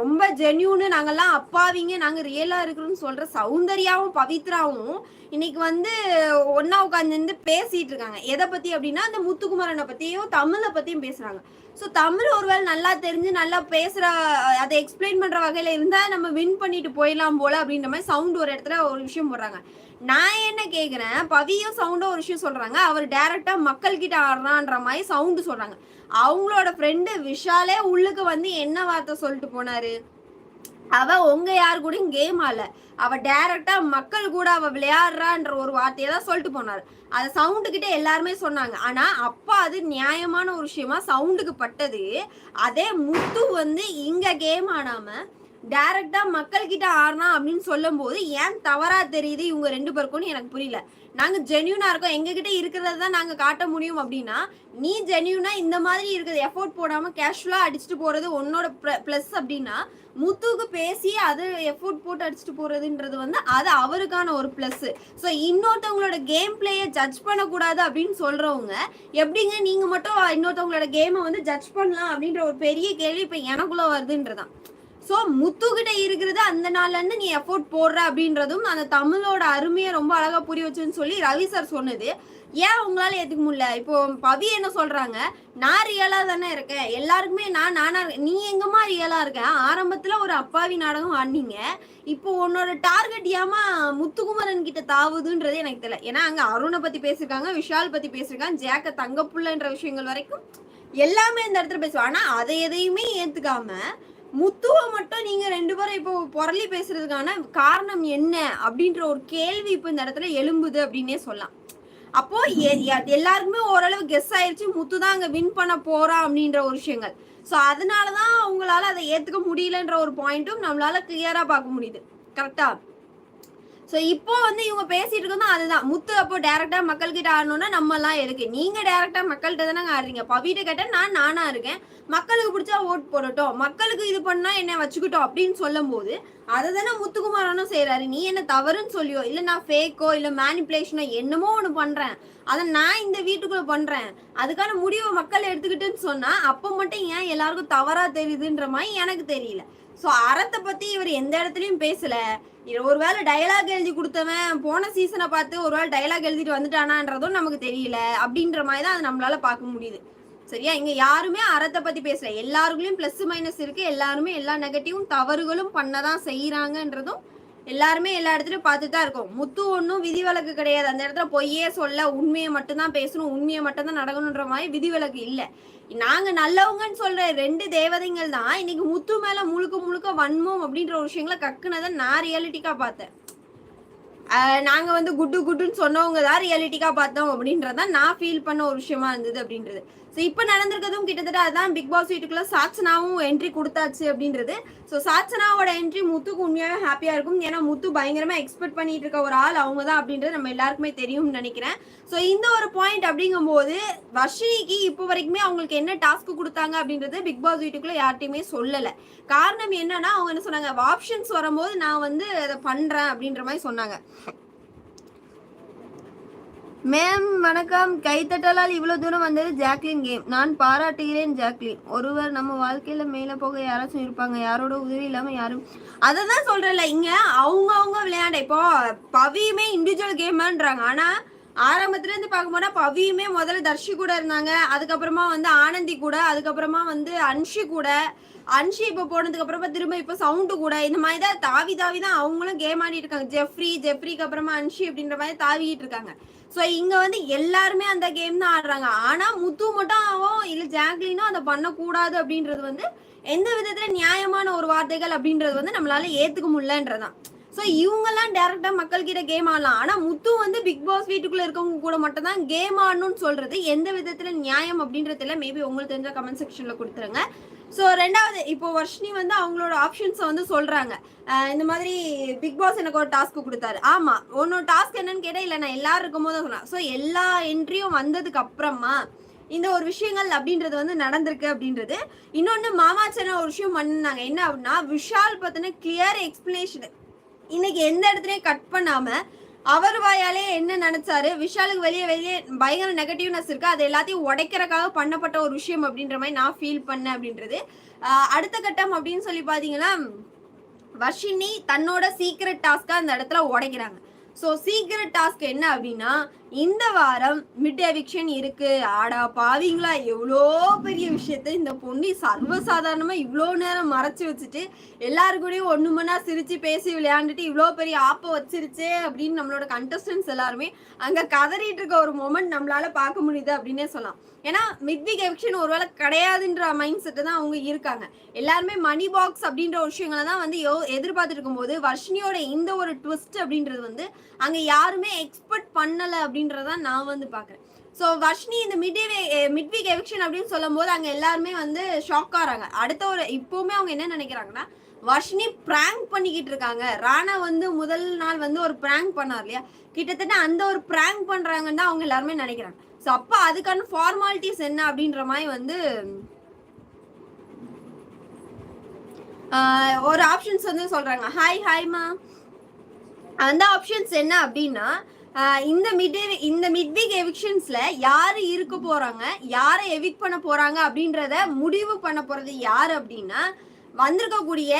ரொம்ப ஜென்யூனு நாங்கெல்லாம் அப்பாவிங்க நாங்க ரியலா இருக்கிறோம்னு சொல்ற சௌந்தர்யாவும் பவித்ராவும் இன்னைக்கு வந்து ஒன்னா உட்காந்து பேசிட்டு இருக்காங்க. எதை பத்தி அப்படின்னா அந்த முத்துக்குமரனை பத்தியும் தமிழை பத்தியும் பேசுறாங்க. ஸோ தமிழ் ஒருவேளை நல்லா தெரிஞ்சு நல்லா பேசுற அதை எக்ஸ்பிளைன் பண்ற வகையில இருந்தா நம்ம வின் பண்ணிட்டு போயிடலாம் போல அப்படின்ற மாதிரி சவுண்ட் ஒரு இடத்துல ஒரு விஷயம் போடுறாங்க. நான் என்ன கேக்குறேன் பவியும் சவுண்டும் ஒரு விஷயம் சொல்றாங்க. அவர் டைரக்டா மக்கள் கிட்ட ஆடுறான்ற மாதிரி சவுண்டு சொல்றாங்க. அவங்களோட ஃப்ரெண்டு விஷாலே உள்ளுக்கு வந்து என்ன வார்த்தை சொல்லிட்டு போனாரு? அவ உங்க யார் கூடயும் கேம் ஆல அவ டைரக்டா மக்கள் கூட அவ விளையாடுறான்ற ஒரு வார்த்தையை தான் சொல்லிட்டு போனாரு. அது சவுண்டு கிட்ட எல்லாருமே சொன்னாங்க. ஆனா அப்பா அது நியாயமான ஒரு விஷயமா சவுண்டுக்கு பட்டது. அதே முத்து வந்து இங்க கேம் ஆடாம டைரக்டா மக்கள் கிட்ட ஆடுனா அப்படின்னு சொல்லும் போது ஏன் தவறா தெரியுது? இவங்க ரெண்டு பேருக்கும்னு எனக்கு புரியல. நாங்க ஜென்யூனா இருக்கோம். எங்ககிட்ட இருக்கிறத தான் நாங்க காட்ட முடியும் அப்படின்னா நீ ஜென்யூனா இந்த மாதிரி இருக்குது எஃபோர்ட் போடாம கேஷுவலா அடிச்சுட்டு போறது உன்னோட பிளஸ் அப்படின்னா முத்துக்கு பேசி அது எஃபோர்ட் போட்டு அடிச்சுட்டு போறதுன்றது வந்து அது அவருக்கான ஒரு பிளஸ் ஸோ இன்னொருத்தவங்களோட கேம் பிளேயை ஜட்ஜ் பண்ணக்கூடாது அப்படின்னு சொல்றவங்க எப்படிங்க நீங்க மட்டும் இன்னொருத்தவங்களோட கேமை வந்து ஜட்ஜ் பண்ணலாம் அப்படின்ற ஒரு பெரிய கேள்வி இப்போ எனக்குள்ள வருதுன்றதான். ஸோ முத்துக்கிட்ட இருக்கிறது அந்த நாள்ல இருந்து நீ எஃபோர்ட் போடுற அப்படின்றதும் அந்த தமிழோட அருமையை ரொம்ப அழகா புரிய வச்சுன்னு சொல்லி ரவி சார் சொன்னது. ஏன் உங்களால ஏத்துக்க முடியல? இப்போ பவி என்ன சொல்றாங்க? நான் ரியலா தானே இருக்கேன். எல்லாருக்குமே நான் நானா நீ எங்கம்மா ரியலா இருக்கேன் ஆரம்பத்துல ஒரு அப்பாவி நாடகம் ஆடினீங்க. இப்போ உன்னோட டார்கெட் ஏமா முத்துக்குமரன் கிட்ட தாவுதுன்றது எனக்கு தெரியல. ஏன்னா அங்க அருணை பத்தி பேசியிருக்காங்க விஷால் பத்தி பேசியிருக்காங்க ஜேக்க தங்கப்புள்ளன்ற விஷயங்கள் வரைக்கும் எல்லாமே இந்த இடத்துல பேசுவாங்க. ஆனா அதை எதையுமே ஏத்துக்காம முத்துவை மட்டும் நீங்க ரெண்டு பேரும் இப்போ புரளி பேசுறதுக்கான காரணம் என்ன அப்படின்ற ஒரு கேள்வி இப்போ இந்த இடத்துல எழும்புது அப்படின்னே சொல்லலாம். அப்போ எல்லாருக்குமே ஓரளவு கெஸ் ஆயிருச்சு முத்து தான் அங்க வின் பண்ண போறா அப்படின்ற ஒரு விஷயங்கள். ஸோ அதனாலதான் அவங்களால அதை ஏத்துக்க முடியலன்ற ஒரு பாயிண்ட்டும் நம்மளால கிளியரா பார்க்க முடியுது. கரெக்டா ஸோ இப்போ வந்து இவங்க பேசிட்டு இருக்கோம் அதுதான். முத்து அப்போ டேரக்டா மக்கள் கிட்ட ஆடணும்னா நம்ம எல்லாம் எதுக்கு? நீங்க டேரக்டா மக்கள்கிட்ட தானே ஆடுறீங்க. பவிட்ட கேட்டா நான் நானா இருக்கேன். மக்களுக்கு பிடிச்சா ஓட் போடட்டும். மக்களுக்கு இது பண்ணா என்ன வச்சுக்கிட்டோம் அப்படின்னு சொல்லும் போது அதை தானே முத்துக்குமாரனும் செய்யறாரு நீ என்ன தவறுன்னு சொல்லியோ இல்ல நான் ஃபேக்கோ இல்ல மேனிப்புலேஷனோ என்னமோ ஒண்ணு பண்றேன். அதை நான் இந்த வீட்டுக்குள்ள பண்றேன். அதுக்கான முடிவை மக்கள் எடுத்துக்கிட்டுன்னு சொன்னா அப்போ மட்டும் ஏன் எல்லாருக்கும் தவறா தெரியுதுன்ற மாதிரி எனக்கு தெரியல. ஸோ அறத்தை பத்தி இவர் எந்த இடத்துலயும் பேசல. ஒருவேளை டயலாக் எழுதி கொடுத்தவன் போன சீசனை பார்த்து ஒருவேளை டயலாக் எழுதிட்டு வந்துட்டானான்றதும் நமக்கு தெரியல அப்படின்ற மாதிரி தான் அது நம்மளால பார்க்க முடியுது. சரியா? இங்க யாருமே அறத்தை பத்தி பேசல. எல்லாருக்குள்ளயும் பிளஸ் மைனஸ் இருக்கு. எல்லாருமே எல்லா நெகட்டிவும் தவறுகளும் பண்ணதான் செய்யறாங்கன்றதும் எல்லாருமே எல்லா இடத்துலயும் பார்த்துட்டு தான் இருக்கும். முத்து ஒன்றும் விதிவிலக்கு கிடையாது. அந்த இடத்துல பொய்யே சொல்ல உண்மையை மட்டும்தான் பேசணும் உண்மையை மட்டும்தான் நடக்கணுன்ற மாதிரி விதிவிலக்கு இல்லை. நாங்க நல்லவங்கன்னு சொல்ற ரெண்டு தேவதைகள் தான் இன்னைக்கு முத்து மேல முழுக்க முழுக்க வன்மம் அப்படின்ற ஒரு விஷயங்களை கக்குனதை நான் ரியாலிட்டிக்கா பார்த்தேன். நாங்க வந்து குட்டு குட்டுன்னு சொன்னவங்க தான் ரியாலிட்டிக்கா பார்த்தோம் அப்படின்றதான் நான் ஃபீல் பண்ண ஒரு விஷயமா இருந்தது அப்படின்றது. ஸோ இப்போ நடந்திருக்கிறதும் கிட்டத்தட்ட அதுதான் பிக் பாஸ் வீட்டுக்குள்ள சாச்சனாவும் என்ட்ரி கொடுத்தாச்சு அப்படின்றது. ஸோ சாட்சனாவோட என்ட்ரி முத்துக்கு உண்மையாகவே ஹாப்பியாக இருக்கும். ஏன்னா முத்து பயங்கரமாக எக்ஸ்பெக்ட் பண்ணிட்டு இருக்க ஒரு ஆள் அவங்க தான் அப்படின்றது நம்ம எல்லாருக்குமே தெரியும்னு நினைக்கிறேன். ஸோ இந்த ஒரு பாயிண்ட் அப்படிங்கும்போது வர்ஷினிக்கு இப்போ வரைக்குமே அவங்களுக்கு என்ன டாஸ்க் கொடுத்தாங்க அப்படின்றது பிக் பாஸ் வீட்டுக்குள்ள யார்ட்டையுமே சொல்லலை. காரணம் என்னன்னா அவங்க என்ன சொன்னாங்க ஆப்ஷன்ஸ் வரும்போது நான் வந்து அதை பண்ணுறேன் அப்படின்ற மாதிரி சொன்னாங்க. மேம் வணக்கம். கைத்தட்டலால் இவ்வளவு தூரம் வந்தது ஜாக்லின் கேம். நான் பாராட்டுகிறேன் ஜாக்லின். ஒருவர் நம்ம வாழ்க்கையில மேல போக யாராச்சும் இருப்பாங்க. யாரோட உதவி இல்லாம யாரும். அதை தான் சொல்றேன்ல இங்க அவங்க அவங்க விளையாண்ட இப்போ பவியுமே இண்டிவிஜுவல் கேம்ன்றாங்க ஆனா ஆரம்பத்துல இருந்து பார்க்க போனா பவியுமே முதல்ல தர்ஷி கூட இருந்தாங்க. அதுக்கப்புறமா வந்து ஆனந்தி கூட அதுக்கப்புறமா வந்து அன்ஷி கூட. அன்ஷி இப்போ போனதுக்கு அப்புறமா திரும்ப இப்போ சவுண்டு கூட. இந்த மாதிரி தான் தாவி தாவி தான் அவங்களும் கேம் ஆடிட்டு இருக்காங்க. ஜெஃப்ரி ஜெஃப்ரிக்கு அப்புறமா அன்ஷி அப்படின்ற மாதிரி தாவிட்டு இருக்காங்க. ஸோ இங்க வந்து எல்லாருமே அந்த கேம் தான் ஆடுறாங்க. ஆனா முத்து மட்டும் ஆகும் இல்ல ஜாக்லினும் அதை பண்ணக்கூடாது அப்படின்றது வந்து எந்த விதத்துல நியாயமான ஒரு வார்த்தைகள் அப்படின்றது வந்து நம்மளால ஏத்துக்க முடியலன்றதான் ஸோ இவங்கெல்லாம் டேரெக்டாக மக்கள் கிட்ட கேம் ஆடலாம். ஆனா முத்து வந்து பிக் பாஸ் வீட்டுக்குள்ள இருக்கவங்க கூட மட்டும் தான் கேம் ஆடணும்னு சொல்றது எந்த விதத்துல நியாயம் அப்படின்றதுல மேபி உங்களுக்கு தெரிஞ்ச கமெண்ட் செக்ஷன்ல கொடுத்துருங்க. ஸோ ரெண்டாவது இப்போ வர்ஷினி வந்து அவங்களோட ஆப்ஷன்ஸை வந்து சொல்றாங்க. இந்த மாதிரி பிக் பாஸ் எனக்கு ஒரு டாஸ்க் கொடுத்தாரு. ஆமா உன்னோட டாஸ்க் என்னன்னு கேட்டா இல்ல நான் எல்லாரும் இருக்கும் போது சொன்னேன் ஸோ எல்லா என்ட்ரியும் வந்ததுக்கு அப்புறமா இந்த ஒரு விஷயங்கள் அப்படின்றது வந்து நடந்திருக்கு அப்படின்றது. இன்னொன்னு மாமாச்சன ஒரு விஷயம் பண்ணாங்க என்ன அப்படின்னா விஷால் பத்தின கிளியர் எக்ஸ்பிளேஷன் இன்னைக்கு எந்த இடத்துலயும் கட் பண்ணாம அவர் வாயாலே என்ன நினைச்சாரு? விஷாலுக்கு வெளியே வெளியே பயங்கர நெகட்டிவ்னஸ் இருக்கு. அது எல்லாத்தையும் உடைக்கிறக்காக பண்ணப்பட்ட ஒரு விஷயம் அப்படின்ற மாதிரி நான் ஃபீல் பண்ணேன் அப்படின்றது. அடுத்த கட்டம் அப்படின்னு சொல்லி பாத்தீங்கன்னா வர்ஷினி தன்னோட சீக்ரெட் டாஸ்க்காக அந்த இடத்துல உடைக்கிறாங்க. ஸோ சீக்ரெட் டாஸ்க் என்ன அப்படின்னா இந்த வாரம் மிட் எவிக்ஷன் இருக்கு. ஆடா பாவீங்களா? எவ்வளோ பெரிய விஷயத்த இந்த பொண்ணு சர்வசாதாரணமா இவ்வளோ நேரம் மறைச்சு வச்சுட்டு எல்லாரு கூடயும் ஒண்ணு மணி சிரிச்சு பேசி விளையாண்டுட்டு இவ்வளோ பெரிய ஆப்பை வச்சிருச்சு அப்படின்னு நம்மளோட கண்டஸ்டன்ஸ் எல்லாருமே அங்கே கதறிட்டு இருக்க ஒரு மொமெண்ட் நம்மளால பார்க்க முடியுது அப்படின்னே சொல்லலாம். ஏன்னா மிட்விக் எவிக்ஷன் ஒருவேளை கிடையாதுன்ற மைண்ட் செட்டு தான் அவங்க இருக்காங்க. எல்லாருமே மணி பாக்ஸ் அப்படின்ற ஒரு விஷயங்களை தான் வந்து யோ எதிர்பார்த்துட்டு இருக்கும்போது வர்ஷினியோட இந்த ஒரு ட்விஸ்ட் அப்படின்றது வந்து அங்கே யாருமே எக்ஸ்பெக்ட் பண்ணலை அப்படின்னு அப்படின்றத நான் வந்து பாக்குறேன் ஸோ வர்ஷினி இந்த மிட்வே மிட் வீக் எவிக்ஷன் அப்படின்னு சொல்லும் போது அங்க எல்லாருமே வந்து ஷாக் ஆகிறாங்க அடுத்த ஒரு இப்பவுமே அவங்க என்ன நினைக்கிறாங்கன்னா வர்ஷினி பிராங்க் பண்ணிக்கிட்டு இருக்காங்க. ராணா வந்து முதல் நாள் வந்து ஒரு பிராங்க் பண்ணார் இல்லையா? கிட்டத்தட்ட அந்த ஒரு பிராங்க் பண்ணுறாங்கன்னு தான் அவங்க எல்லாருமே நினைக்கிறாங்க. ஸோ அப்போ அதுக்கான ஃபார்மாலிட்டிஸ் என்ன அப்படின்ற மாதிரி வந்து ஆஹ் ஒரு ஆப்ஷன்ஸ் வந்து சொல்றாங்க. ஹாய் ஹாய்மா அந்த ஆப்ஷன்ஸ் என்ன அப்படின்னா இந்த மிட் இந்த மிட் வீக் எவிக்ஷன்ஸ்ல யாரு இருக்க போறாங்க யாரை எவிக் பண்ண போறாங்க அப்படின்றத முடிவு பண்ண போறது யாரு அப்படின்னா வந்திருக்கக்கூடிய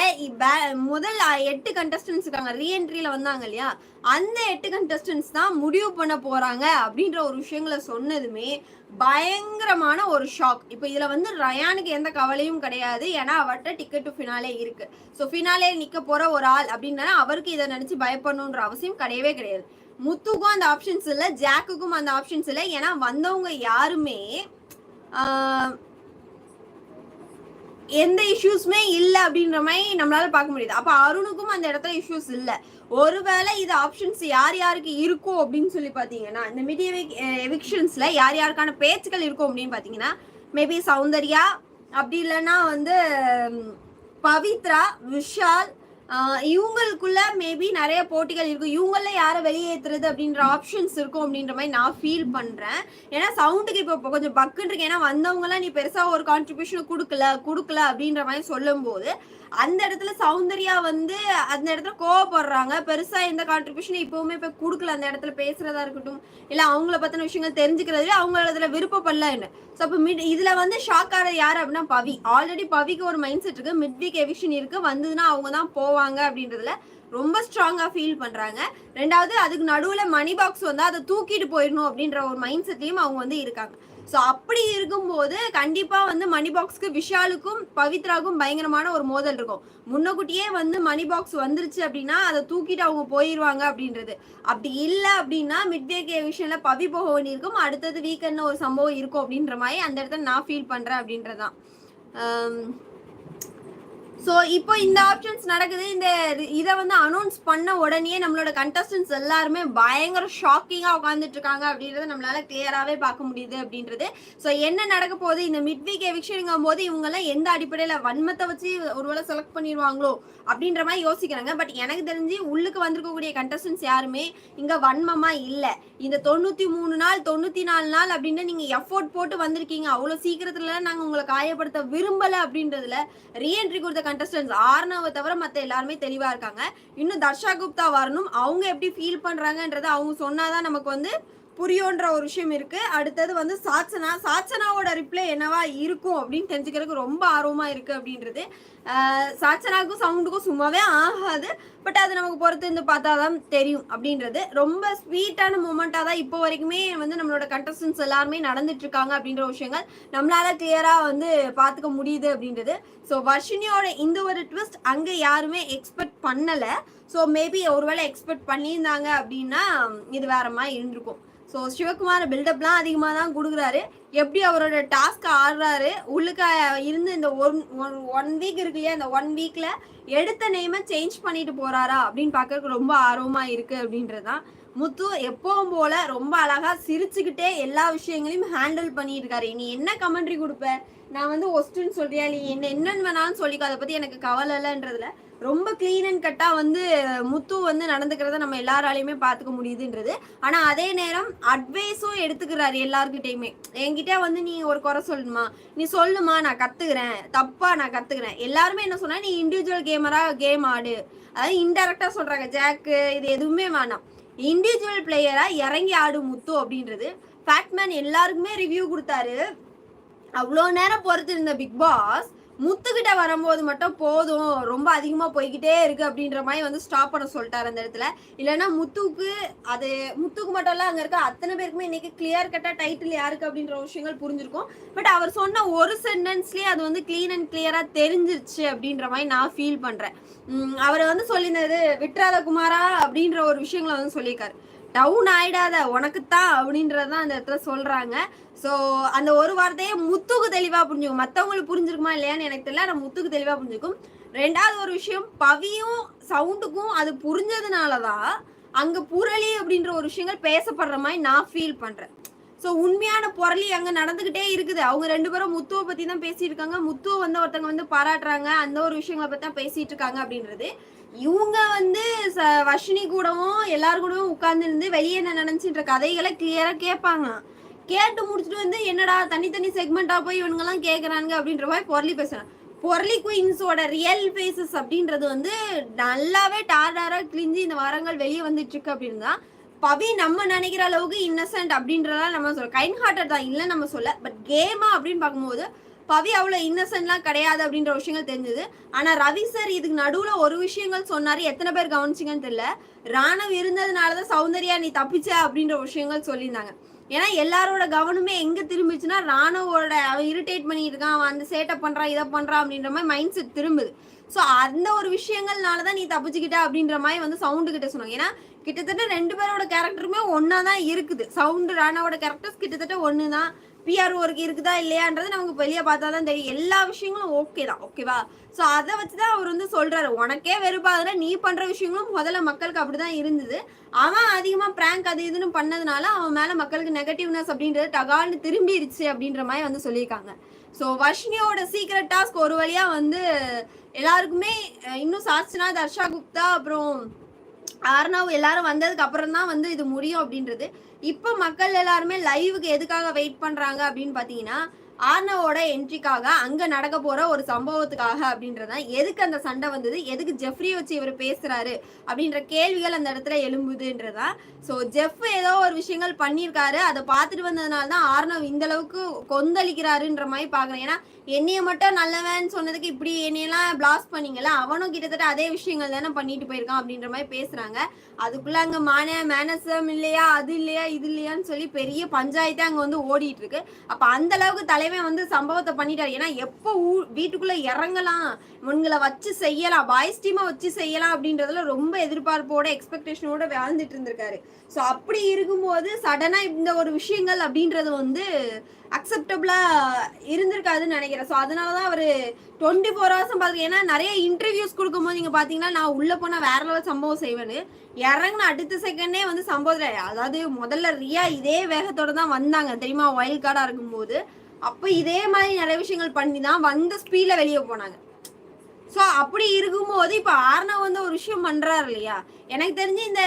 முதல் எட்டு கண்டஸ்டன்ஸ் இருக்காங்க. ரீஎன்ட்ரியில வந்தாங்க இல்லையா? அந்த எட்டு கண்டஸ்டன்ஸ் தான் முடிவு பண்ண போறாங்க அப்படின்ற ஒரு விஷயங்களை சொன்னதுமே பயங்கரமான ஒரு ஷாக் இப்போ இதுல வந்து ரயானுக்கு எந்த கவலையும் கிடையாது. ஏன்னா அவர்கிட்ட டிக்கெட் டு ஃபினாலே இருக்கு. ஸோ ஃபினாலே நிக்க போற ஒரு ஆள் அப்படின்னா அவருக்கு இதை நினைச்சு பயப்படணுன்ற அவசியம் கிடையவே கிடையாது. முத்துக்கும் அந்த ஆப்ஷன்ஸ் இல்லை ஜாக்குக்கும் அந்த ஆப்ஷன்ஸ் இல்லை. ஏன்னா வந்தவங்க யாருமே எந்த இஷ்யூஸுமே இல்லை அப்படின்ற மாதிரி நம்மளால பார்க்க முடியுது. அப்ப அருணுக்கும் அந்த இடத்துல இஷ்யூஸ் இல்லை. ஒருவேளை இது ஆப்ஷன்ஸ் யார் யாருக்கு இருக்கும் அப்படின்னு சொல்லி பார்த்தீங்கன்னா இந்த மிட் எவிக்ஷன்ஸ்ல யார் யாருக்கான பேச்சுக்கள் இருக்கும் அப்படின்னு பார்த்தீங்கன்னா மேபி சௌந்தர்யா அப்படி இல்லைன்னா வந்து பவித்ரா விஷால் இவங்களுக்குள்ள மேபி நிறைய போட்டிகள் இருக்கும் இவங்கள யாரை வெளியேற்றுறது அப்படின்ற ஆப்ஷன்ஸ் இருக்கும் அப்படின்ற மாதிரி நான் ஃபீல் பண்றேன். ஏன்னா சவுண்டுக்கு இப்போ கொஞ்சம் பக்குன்னு இருக்கு. ஏன்னா வந்தவங்கலாம் நீ பெருசா ஒரு கான்ட்ரிபியூஷன் கொடுக்கல கொடுக்கல அப்படின்ற மாதிரி சொல்லும்போது அந்த இடத்துல சௌந்தர்யா வந்து அந்த இடத்துல கோவப்படுறாங்க. பெருசா எந்த கான்ட்ரிபியூஷனும் இப்பவுமே இப்போ கொடுக்கல. அந்த இடத்துல பேசுறதா இருக்கட்டும் இல்ல அவங்கள பத்தின விஷயங்கள் தெரிஞ்சுக்கிறதுல அவங்க அதுல விருப்பப்படல என்ன? ஸோ அப்போ மிட் இதுல வந்து ஷாக் ஆகிற யாரு அப்படின்னா பவி. ஆல்ரெடி பவிக்கு ஒரு மைண்ட் செட் இருக்கு. மிட் வீக் எவிஷன் இருக்கு. வந்ததுன்னா அவங்க தான் போவாங்க. அப்படின்றதுல ரொம்ப ஸ்ட்ராங்கா ஃபீல் பண்றாங்க. ரெண்டாவது அதுக்கு நடுவுல மணி பாக்ஸ் வந்து அதை தூக்கிட்டு போயிடணும் அப்படின்ற ஒரு மைண்ட் செட்லயும் அவங்க வந்து இருக்காங்க. ஸோ அப்படி இருக்கும்போது கண்டிப்பாக வந்து மணி பாக்ஸ்க்கு விஷாலுக்கும் பவித்ராவுக்கும் பயங்கரமான ஒரு மோதல் இருக்கும். முன்னக்கூட்டியே வந்து மணி பாக்ஸ் வந்துருச்சு அப்படின்னா அதை தூக்கிட்டு அவங்க போயிடுவாங்க அப்படின்றது. அப்படி இல்லை அப்படின்னா மிட்வே விஷயம்ல பவி போக வேண்டியிருக்கும். அடுத்தது வீக்கெண்ட்னு ஒரு சம்பவம் இருக்கும் அப்படின்ற மாதிரி அந்த இடத்துல நான் ஃபீல் பண்ணுறேன் அப்படின்றதான் ஸோ இப்போ இந்த ஆப்ஷன்ஸ் நடக்குது. இந்த இதை வந்து அனௌன்ஸ் பண்ண உடனே நம்மளோட கண்டஸ்டன்ஸ் எல்லாருமே பயங்கர ஷாக்கிங்காக உட்காந்துட்டு இருக்காங்க அப்படின்றத நம்மளால கிளியராகவே பார்க்க முடியுது அப்படின்றது. ஸோ என்ன நடக்க போகுது? இந்த மிட் வீக் எவிக்ஷனுங்கும் போது இவங்கெல்லாம் எந்த அடிப்படையில் வன்மத்தை வச்சு ஒருவேளை செலக்ட் பண்ணிடுவாங்களோ அப்படின்ற மாதிரி யோசிக்கிறாங்க. பட் எனக்கு தெரிஞ்சு உள்ளுக்கு வந்திருக்கக்கூடிய கண்டஸ்டன்ஸ் யாருமே இங்கே வன்மமாக இல்லை. இந்த தொண்ணூற்றி மூணு நாள் தொண்ணூற்றி நாலு நாள் அப்படின்னு நீங்கள் எஃபோர்ட் போட்டு வந்திருக்கீங்க. அவ்வளோ சீக்கிரத்தில் நாங்கள் உங்களை காயப்படுத்த விரும்பலை அப்படின்றதுல ரீஎன்ட்ரி கொடுத்த கண்டஸ்டன்ஸ் ஆர்னாவை தவிர மற்ற எல்லாருமே தெளிவாக இருக்காங்க. இன்னும் தர்ஷா குப்தா வரணும். அவங்க எப்படி ஃபீல் பண்றாங்கன்றத அவங்க சொன்னாதான் நமக்கு வந்து புரியுன்ற ஒரு விஷயம் இருக்கு. அடுத்தது வந்து சாச்சனா. சாச்சனாவோட ரிப்ளை என்னவா இருக்கும் அப்படின்னு தெரிஞ்சுக்கிறதுக்கு ரொம்ப ஆர்வமா இருக்கு அப்படின்றது. ஆஹ் சாச்சனாவுக்கும் சவுண்டுக்கும் சும்மாவே ஆகாது. பட் அது நமக்கு பொறுத்து இருந்து பார்த்தா தான் தெரியும் அப்படின்றது. ரொம்ப ஸ்வீட்டான மூமெண்ட்டாக தான் இப்போ வரைக்குமே வந்து நம்மளோட கண்டஸ்டன்ஸ் எல்லாருமே நடந்துட்டு இருக்காங்க அப்படின்ற விஷயங்கள் நம்மளால கிளியரா வந்து பார்த்துக்க முடியுது அப்படின்றது. ஸோ வர்ஷினியோட இந்த ஒரு ட்விஸ்ட் அங்கே யாருமே எக்ஸ்பெக்ட் பண்ணல. ஸோ மேபி ஒருவேளை எக்ஸ்பெக்ட் பண்ணியிருந்தாங்க அப்படின்னா இது வேற மாதிரி இருந்திருக்கும். ஸோ சிவகுமார் பில்டப்லாம் அதிகமாக தான் கொடுக்குறாரு. எப்படி அவரோட டாஸ்க் ஆடுறாரு? உள்ளுக்க இருந்து இந்த ஒன் ஒன் வீக் இருக்கு இல்லையா இந்த ஒன் வீக்கில் எடுத்த நேமை சேஞ்ச் பண்ணிட்டு போறாரா அப்படின்னு பார்க்கறதுக்கு ரொம்ப ஆர்வமாக இருக்கு அப்படின்றது தான் முத்து எப்பவும் போல ரொம்ப அழகா சிரிச்சுக்கிட்டே எல்லா விஷயங்களையும் ஹேண்டில் பண்ணிட்டு இருக்காரு நீ என்ன கமெண்ட்ரி கொடுப்ப? நான் வந்து ஒஸ்ட்டுன்னு சொல்றியா? நீ என்ன என்னன்னு வேணாலும் சொல்லிக்கோ. அதை பத்தி எனக்கு கவலை இல்லைன்றதுல. ரொம்ப க்ளீன் அண்ட் கட்டா வந்து முத்து வந்து நடந்துக்கிறத நம்ம எல்லாராலையுமே பார்த்துக்க முடியுதுன்றது. ஆனா அதே நேரம் அட்வைஸும் எடுத்துக்கிறாரு எல்லாருக்கிட்டையுமே என்கிட்ட வந்து நீ ஒரு குறை சொல்லணுமா? நீ சொல்லுமா நான் கத்துக்கிறேன். தப்பா நான் கத்துக்கிறேன். எல்லாருமே என்ன சொன்னா நீ இண்டிவிஜுவல் கேமரா கேம் ஆடு. அதாவது இன்டெரக்டா சொல்றாங்க ஜாக்கு இது எதுவுமே வேணாம். இண்டிவிஜுவல் பிளேயரா இறங்கி ஆடு முத்து அப்படின்றது. ஃபேட்மேன் எல்லாருக்குமே ரிவ்யூ கொடுத்தாரு. அவ்வளோ நேரம் பொறுத்து இருந்த பிக் பாஸ் முத்துக்கிட்ட வரும்போது மட்டும் போதும் ரொம்ப அதிகமா போய்கிட்டே இருக்கு அப்படின்ற மாதிரி வந்து ஸ்டாப் பண்ண சொல்லிட்டாரு அந்த இடத்துல. இல்லைன்னா முத்துக்கு அது முத்துக்கு மட்டும் இல்லை அங்க இருக்க அத்தனை பேருக்குமே இன்னைக்கு கிளியர் கட்டா டைட்டில் யாருக்கு அப்படின்ற விஷயங்கள் புரிஞ்சிருக்கும். பட் அவர் சொன்ன ஒரு சென்டென்ஸ்லயே அது வந்து க்ளீன் அண்ட் கிளியரா தெரிஞ்சிருச்சு அப்படின்ற மாதிரி நான் ஃபீல் பண்றேன். அவர் வந்து சொல்லியிருந்தது விட்ராத குமாரா அப்படின்ற ஒரு விஷயங்களை வந்து சொல்லியிருக்காரு. டவுன் ஆயிடாத உனக்குத்தான் அப்படின்றதான் அந்த இடத்துல சொல்றாங்க. ஸோ அந்த ஒரு வார்த்தையே முத்துக்கு தெளிவா புரிஞ்சுக்கும். மற்றவங்களுக்கு புரிஞ்சிருக்குமா இல்லையான்னு எனக்கு தெரியல ஆனால் முத்துக்கு தெளிவா புரிஞ்சுக்கும். ரெண்டாவது ஒரு விஷயம் பவியும் சவுண்டுக்கும் அது புரிஞ்சதுனால தான் அங்கே புரளி அப்படின்ற ஒரு விஷயங்கள் பேசப்படுற மாதிரி நான் ஃபீல் பண்றேன். ஸோ உண்மையான புரளி அங்கே நடந்துக்கிட்டே இருக்குது. அவங்க ரெண்டு பேரும் முத்துவை பற்றி தான் பேசியிருக்காங்க. இருக்காங்க முத்துவை வந்து ஒருத்தவங்க வந்து பாராட்டுறாங்க. அந்த ஒரு விஷயங்களை பற்றி தான் பேசிகிட்டு இருக்காங்க அப்படின்றது. இவங்க வந்து ச- வர்ஷினி கூடவும் எல்லாரும் கூடவும் உட்கார்ந்து இருந்து வெளியே என்ன நினைச்சின்ற கதைகளை கிளியரா கேட்பாங்க கேட்டு முடிச்சுட்டு வந்து என்னடா தனித்தனி செக்மெண்டா போய் இவனுங்கெல்லாம் கேக்குறாங்க அப்படின்ற மாதிரி பொருளி பேசுறாங்க பொருளி குயின்ஸோட ரியல் ஃபேஸஸ் அப்படின்றது வந்து நல்லாவே டார்டாரா கிழிஞ்சு இந்த வாரங்கள் வெளியே வந்துட்டு இருக்கு அப்படின்னு தான் பவி நம்ம நினைக்கிற அளவுக்கு இன்னசென்ட் அப்படின்றதெல்லாம் நம்ம சொல்ல கைண்ட் ஹார்ட்டட் தான் இல்லை நம்ம சொல்ல பட் கேமா அப்படின்னு பார்க்கும்போது பவி அவ்வளோ இன்னசென்ட்லாம் கிடையாது அப்படின்ற விஷயங்கள் தெரிஞ்சது. ஆனா ரவி சார் இதுக்கு நடுவுல ஒரு விஷயங்கள் சொன்னாரு. எத்தனை பேர் கவனிச்சிங்கன்னு தெரியல. ராணவ் இருந்ததுனாலதான் சௌந்தர்யா நீ தப்பிச்ச அப்படின்ற விஷயங்கள் சொல்லியிருந்தாங்க. ஏன்னா எல்லாரோட கவனமே எங்க திரும்பிச்சுன்னா ராணுவோட அவன் இரிட்டேட் பண்ணிட்டு இருக்கான் அவன் அந்த சேட்டை பண்றான் இதை பண்றான் அப்படின்ற மாதிரி மைண்ட் செட் திரும்புது. ஸோ அந்த ஒரு விஷயங்கள்னால தான் நீ தப்பிச்சுக்கிட்ட அப்படின்ற மாதிரி வந்து சவுண்டு கிட்ட சொன்னாங்க. ஏன்னா கிட்டத்தட்ட ரெண்டு பேரோட கேரக்டருமே ஒன்னா தான் இருக்குது. சவுண்டு ராணாவோட கேரக்டர்ஸ் கிட்டத்தட்ட ஒன்று தான் பிஆர் ஒர்க் இருக்குதா இல்லையான்றது நமக்கு வெளியே பார்த்தா தான் தெரியும். எல்லா விஷயங்களும் ஓகே தான். ஓகேவா ஸோ அதை வச்சு தான் அவர் வந்து சொல்கிறாரு உனக்கே வெறுப்பாதுல நீ பண்ணுற விஷயங்களும் முதல்ல மக்களுக்கு அப்படி தான் இருந்தது. அவன் அதிகமாக பிராங்க் அது இதுன்னு பண்ணதுனால அவன் மேலே மக்களுக்கு நெகட்டிவ்னஸ் அப்படின்றது டகால்னு திரும்பிடுச்சு அப்படின்ற மாதிரி வந்து சொல்லியிருக்காங்க. ஸோ வர்ஷினியோட சீக்ரெட் டாஸ்க் ஒரு வழியாக வந்து எல்லாருக்குமே இன்னும் சாஸ்தினா தர்ஷா குப்தா அப்புறம் ஆர்னவ் எல்லாரும் வந்ததுக்கு அப்புறம் தான் வந்து இது முடியும் அப்படின்றது. இப்போ மக்கள் எல்லாருமே லைவுக்கு எதுக்காக வெயிட் பண்றாங்க அப்படின்னு பாத்தீங்கன்னா ஆர்னவோட என்ட்ரிக்காக அங்க நடக்க போற ஒரு சம்பவத்துக்காக அப்படின்றதான் எதுக்கு அந்த சண்டை வந்தது? எதுக்கு ஜெஃப்ரி வச்சு இவர் பேசுறாரு? அப்படின்ற கேள்விகள் அந்த இடத்துல எழும்புதுன்றதான் ஸோ ஜெஃப் ஏதோ ஒரு விஷயங்கள் பண்ணியிருக்காரு. அதை பார்த்துட்டு வந்ததுனால தான் ஆர்னவ் இந்த அளவுக்கு கொந்தளிக்கிறாருன்ற மாதிரி பாக்குறேன். ஏன்னா என்னைய மட்டும் நல்லவன் சொன்னதுக்கு இப்படி என்னையெல்லாம் பிளாஸ்ட் பண்ணீங்களா அவனும் கிட்டத்தட்ட அதே விஷயங்கள் தானே பண்ணிட்டு போயிருக்கான் அப்படின்ற மாதிரி பேசுறாங்க. அதுக்குள்ள அங்க மான மேனசம் இல்லையா அது இல்லையா இது இல்லையான்னு சொல்லி பெரிய பஞ்சாயத்தே அங்க வந்து ஓடிட்டு இருக்கு அப்ப அந்த அளவுக்கு தலைவன் வந்து சம்பவத்தை பண்ணிட்டாரு. ஏன்னா எப்போ ஊ- வீட்டுக்குள்ள இறங்கலாம் உங்களை வச்சு செய்யலாம் பாய்ஸ் டீமா வச்சு செய்யலாம் அப்படின்றதுல ரொம்ப எதிர்பார்ப்போட எக்ஸ்பெக்டேஷனோட வாழ்ந்துட்டு இருந்திருக்காரு. ஸோ அப்படி இருக்கும்போது சடனா இந்த ஒரு விஷயங்கள் அப்படின்றது வந்து அக்செப்டபிளா இருந்திருக்காதுன்னு நினைக்கிறேன். ஸோ அதனால தான் அவர் டுவெண்ட்டி ஃபோர் ஹவர்ஸும் பார்த்து ஏன்னா நிறைய இன்டர்வியூஸ் கொடுக்கும்போது நீங்கள் பார்த்தீங்கன்னா நான் உள்ளே போனால் வேற லெவல் சம்பவம் செய்வேன்னு. இறங்கின அடுத்த செகண்டே வந்து சம்பவத்தில் அதாவது முதல்ல ரியா இதே வேகத்தோட தான் வந்தாங்க. தெரியுமா? வைல்ட் கார்டாக இருக்கும்போது. அப்போ இதே மாதிரி நிறைய விஷயங்கள் பண்ணி தான் வந்த ஸ்பீடில் வெளியே போனாங்க. ஸோ அப்படி இருக்கும்போது இப்போ ஆர்னா வந்து ஒரு விஷயம் பண்ணுறாரு இல்லையா? எனக்கு தெரிஞ்சு இந்த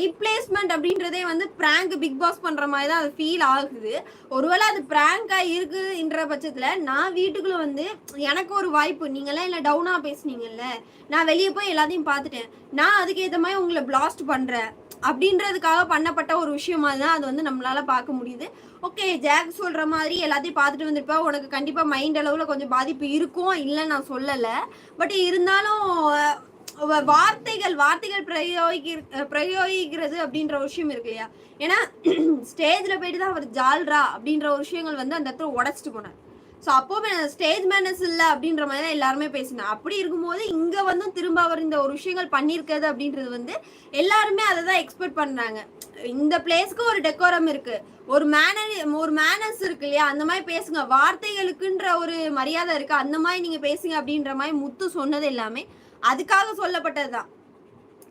ரீப்ளேஸ்மெண்ட் அப்படின்றதே வந்து பிராங்க் பிக் பாஸ் பண்ணுற மாதிரி தான் அது ஃபீல் ஆகுது. ஒருவேளை அது பிராங்கா இருக்குன்ற பட்சத்தில் நான் வீட்டுக்குள்ளே வந்து எனக்கு ஒரு வாய்ப்பு நீங்களாம் இல்லை டவுனாக பேசுனீங்கல்ல நான் வெளியே போய் எல்லாத்தையும் பார்த்துட்டேன். நான் அதுக்கேற்ற மாதிரி உங்களை பிளாஸ்ட் பண்ணுறேன் அப்படின்றதுக்காக பண்ணப்பட்ட ஒரு விஷயமா தான் அது வந்து நம்மளால பார்க்க முடியுது. ஓகே ஜாக் சொல்ற மாதிரி எல்லாத்தையும் பார்த்துட்டு வந்திருப்பா. உனக்கு கண்டிப்பா மைண்ட் அளவுல கொஞ்சம் பாதிப்பு இருக்கும் இல்லைன்னு நான் சொல்லலை. பட் இருந்தாலும் வார்த்தைகள் வார்த்தைகள் பிரயோகி பிரயோகிக்கிறது அப்படின்ற விஷயம் இருக்கு இல்லையா? ஏன்னா ஸ்டேஜில் போயிட்டு தான் அவர் ஜால்ரா அப்படின்ற ஒரு விஷயங்கள் வந்து அந்த இடத்துல உடச்சிட்டு போனார். ஸோ அப்போ ஸ்டேஜ் மேனஸ் இல்லை அப்படின்ற மாதிரி தான் எல்லாருமே பேசினேன் அப்படி இருக்கும்போது இங்கே வந்து திரும்ப அவர் இந்த ஒரு விஷயங்கள் பண்ணியிருக்கிறது அப்படின்றது வந்து எல்லாருமே அதை தான் எக்ஸ்பெக்ட் பண்ணுறாங்க இந்த பிளேஸ்க்கு ஒரு டெக்கோரம் இருக்கு. ஒரு மேனர் ஒரு மேனர்ஸ் இருக்கு இல்லையா? அந்த மாதிரி பேசுங்க. வார்த்தைகளுக்குன்ற ஒரு மரியாதை இருக்கு. அந்த மாதிரி நீங்க பேசுங்க அப்படின்ற மாதிரி முத்து சொன்னது எல்லாமே அதுக்காக சொல்லப்பட்டது தான்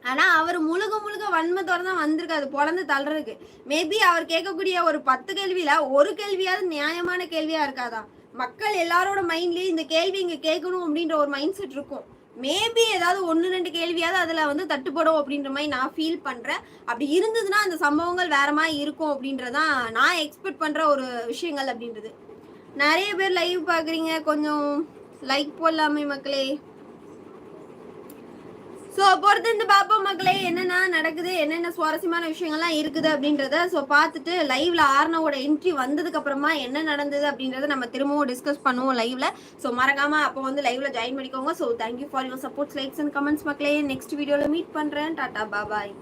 ஆனா அவர் முழுக முழுக வன்மத்தோட தான் வந்திருக்காரு. பொழந்து தள்ளுறதுக்கு. மேபி அவர் கேட்கக்கூடிய ஒரு பத்து கேள்வியில ஒரு கேள்வியாவது நியாயமான கேள்வியா இருக்காதான் மக்கள் எல்லாரோட மைண்ட்லயும் இந்த கேள்வி இங்க கேட்கணும் அப்படின்ற ஒரு மைண்ட் செட் இருக்கும். மேபி ஏதாவது ஒன்று ரெண்டு கேள்வியாவது அதில் வந்து தட்டுப்படும் அப்படின்ற மாதிரி நான் ஃபீல் பண்ணுறேன் அப்படி இருந்ததுன்னா அந்த சம்பவங்கள் வேற மாதிரி இருக்கும் அப்படின்றதான் நான் எக்ஸ்பெக்ட் பண்ணுற ஒரு விஷயங்கள் அப்படின்றது. நிறைய பேர் லைவ் பார்க்குறீங்க. கொஞ்சம் லைக் போடலாமே மக்களே. ஸோ பொறுத்திருந்து இந்த பார்ப்போம் மக்களே என்னென்ன நடக்குது என்னென்ன சுவாரஸ்யமான விஷயங்கள்லாம் இருக்குது அப்படின்றத. ஸோ பார்த்துட்டு லைவ்ல ஆர்னவோட என்ட்ரி வந்ததுக்கு அப்புறமா என்ன நடந்தது அப்படின்றத நம்ம திரும்பவும் டிஸ்கஸ் பண்ணுவோம் லைவ்ல ஸோ மறக்காம அப்போ வந்து லைவ்ல ஜாயின் பண்ணிக்கோங்க. So thank you for your supports likes and comments மக்களே. நெக்ஸ்ட் வீடியோவில் மீட் பண்ணுறேன் டாடா பாபாய்